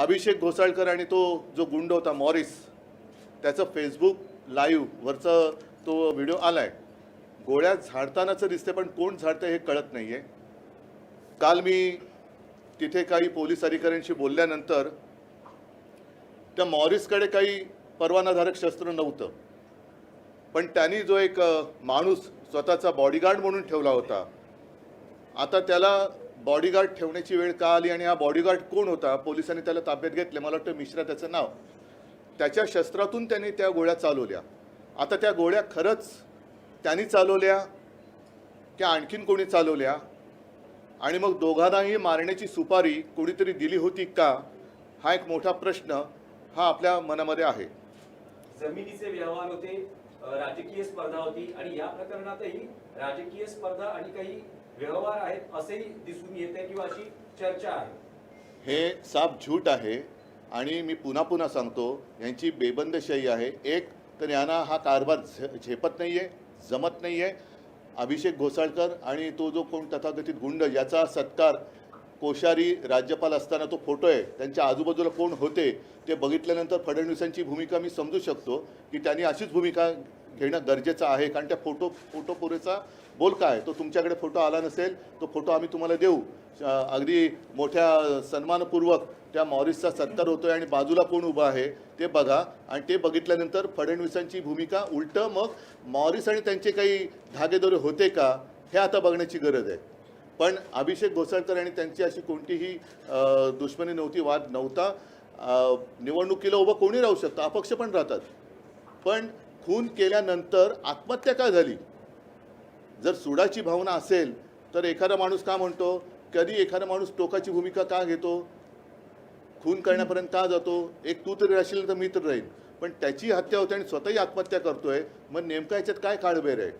अभिषेक घोसाळकर आणि तो जो गुंड होता मॉरिस त्याचं फेसबुक लाईव्हवरचं तो व्हिडिओ आला आहे गोळ्या झाडतानाचं दिसते पण कोण झाडतं हे कळत नाही आहे काल मी तिथे काही पोलीस अधिकाऱ्यांशी बोलल्यानंतर त्या मॉरिसकडे काही परवानाधारक शस्त्र नव्हतं. पण त्यांनी जो एक माणूस स्वतःचा बॉडीगार्ड म्हणून ठेवला होता आता त्याला बॉडीगार्ड ठेवण्याची वेळ का आली आणि हा बॉडीगार्ड कोण होता? पोलिसांनी त्याला ताब्यात घेतले. मला वाटतं मिश्रा त्याचं नाव. त्याच्या शस्त्रातून त्यांनी त्या गोळ्या चालवल्या. आता त्या गोळ्या खरंच त्यांनी चालवल्या की आणखीन कोणी चालवल्या? आणि मग दोघांनाही मारण्याची सुपारी कोणीतरी दिली होती का? हा एक मोठा प्रश्न हा आपल्या मनामध्ये आहे. जमिनीचे व्यवहार होते राजकीय स्पर्धा होती आणि या प्रकरणातही राजकीय स्पर्धा आणि काही व्यवहार आहेत असेही दिसून येते किंवा अशी चर्चा आहे. हे साफ झूट आहे आणि मी पुन्हा पुन्हा सांगतो यांची बेबंदशाही आहे. एक तर यांना हा कारभार झे झेपत नाही आहे जमत नाही आहे अभिषेक घोसाळकर आणि तो जो कोण तथाकथित गुंड याचा सत्कार कोश्यारी राज्यपाल असताना तो फोटो आहे त्यांच्या आजूबाजूला कोण होते ते बघितल्यानंतर फडणवीसांची भूमिका मी समजू शकतो की त्यांनी अशीच भूमिका घेणं गरजेचं आहे. कारण त्या फोटो फोटो पुरेचा बोल काय तो तुमच्याकडे फोटो आला नसेल तो फोटो आम्ही तुम्हाला देऊ. अगदी मोठ्या सन्मानपूर्वक त्या मॉरिसचा सत्कार होतोय आणि बाजूला कोण उभं आहे ते बघा. आणि ते बघितल्यानंतर फडणवीसांची भूमिका उलटं मग मॉरिस आणि त्यांचे काही धागेदोरे होते का हे आता बघण्याची गरज आहे. पण अभिषेक घोसाळकर आणि त्यांची अशी कोणतीही दुश्मनी नव्हती वाद नव्हता. निवडणुकीला उभं कोणी राहू शकतं? अपक्ष पण राहतात. पण खून केल्यानंतर आत्महत्या का झाली? जर सुडाची भावना असेल तर एखादा माणूस का म्हणतो? कधी एखादा माणूस टोकाची भूमिका का घेतो? खून करण्यापर्यंत का जातो? एक तू तरी राहशील तर मी तर राहील. पण त्याची हत्या होते आणि स्वतःही आत्महत्या करतोय मग नेमका याच्यात काय काळबेर आहे?